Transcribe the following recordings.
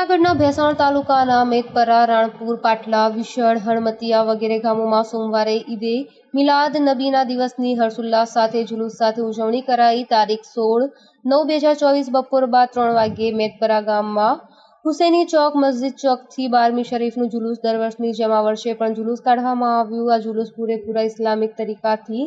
જૂનાગઢના ભેસાણ તાલુકાના મેઘપરા, રાણપુર, પાટલા, વિશળ, હણમતિયા વગેરે ગામોમાં સોમવારે ઈદે મિલાદ નબીના દિવસની હર્ષોલ્લાસ સાથે જુલુસ સાથે ઉજવણી કરાઈ. તારીખ સોળ નવ બે હજાર ચોવીસ બપોર બાદ ત્રણ વાગ્યે મેઘપરા ગામમાં હુસેની ચોક, મસ્જિદ ચોકથી બારમી શરીફનું જુલુસ દર વર્ષની જેમ આ વર્ષે પણ જુલુસ કાઢવામાં આવ્યું. આ જુલુસ પૂરેપૂરા ઇસ્લામિક તરીકાથી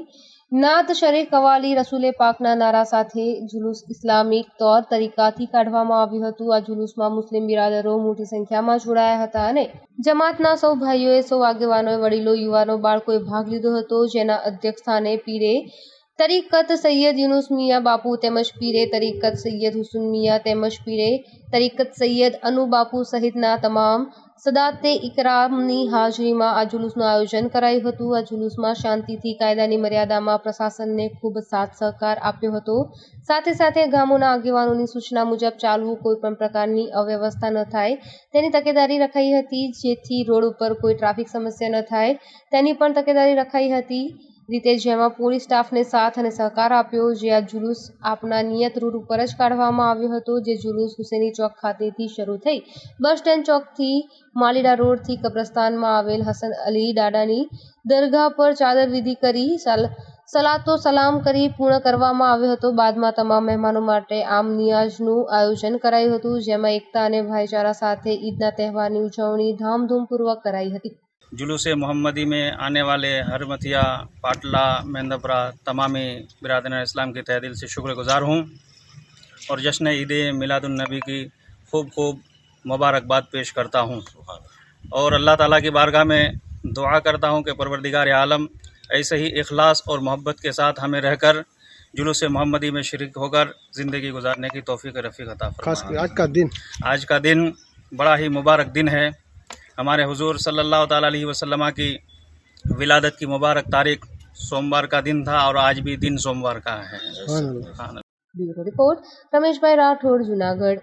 નાત શરીફ કવાલી રસૂલે પાકના નારા સાથે જુલુસ ઇસ્લામિક તૌર તરીકાથી કાઢવામાં આવ્યું હતું. આ જુલુસમાં મુસ્લિમ બિરાદરો મોટી સંખ્યામાં જોડાયા હતા અને જમાતના સૌ ભાઈઓએ, સૌ આગેવાનોએ, વડીલો, યુવાનો, બાળકોએ ભાગ લીધો હતો. જેના અધ્યક્ષ સ્થાને પીરે તરીકત સૈયદ યુનુસ મિયા બાપુ તેમજ પીરે તરીકત સૈયદ હુસુન મિયા તેમજ પીરે તરીકત સૈયદ અનુ બાપુ સહિતના તમામ સદાતે ઇકરામની હાજરીમાં આ જુલુસનું આયોજન કરાયું હતું. આ જુલુસમાં શાંતિથી કાયદાની મર્યાદામાં પ્રશાસનને ખૂબ સાથ સહકાર આપ્યો હતો. સાથે સાથે ગામોના આગેવાનોની સૂચના મુજબ ચાલવું કોઈ પણ પ્રકારની અવ્યવસ્થા ન થાય. તેની તકેદારી રખાઈ હતી જેથી રોડ ઉપર કોઈ ટ્રાફિક સમસ્યા ન થાય. તેની પણ તકેદારી રખાઈ હતી. રીતે જેમાં પોલીસ સ્ટાફને સાથ અને સહકાર આપ્યો, જે આ જુલુસ આપના નિયત રૂટ ઉપર જ કાઢવામાં આવ્યો હતો, જે જુલુસ હુસેની ચોક ખાતેથી શરૂ થઈ બસ સ્ટેન્ડ ચોકથી માલીડા રોડથી કબ્રસ્તાનમાં આવેલ હસન અલી દાડાની દરગાહ પર ચાદર વિધિ કરી સલ, સલાતો સલામ કરી પૂર્ણ કરવામાં આવ્યો હતો. બાદમાં તમામ મહેમાનો માટે આમ નિયાઝનું આયોજન કરાયું હતું, જેમાં એકતા અને ભાઈચારા સાથે ઈદના તહેવારની ઉજવણી ધામધૂમપૂર્વક કરાઈ હતી. जुलूस मोहम्मदी में आने वाले हरमतिया पाटला मेंदपरा तमामी बिरादन इस्लाम की तह दिल से शुक्रगुजार हूँ और जश्न ईद मिलादुलनबी की खूब खूब मुबारकबाद पेश करता हूँ। और अल्लाह ताला की बारगाह में दुआ करता हूँ कि परवरदिगार आलम ऐसे ही इखलास और मोहब्बत के साथ हमें रहकर जुलूस मोहम्मदी में शरीक होकर ज़िंदगी गुजारने की तौफीक रफ़ीक अता खास आज का दिन। आज का दिन बड़ा ही मुबारक दिन है। हमारे हजूर सल्लल्लाहु अलैहि वसल्लम की विलादत की मुबारक तारीख सोमवार का दिन था और आज भी दिन सोमवार का है। रिपोर्ट रमेश भाई राठौर जूनागढ़।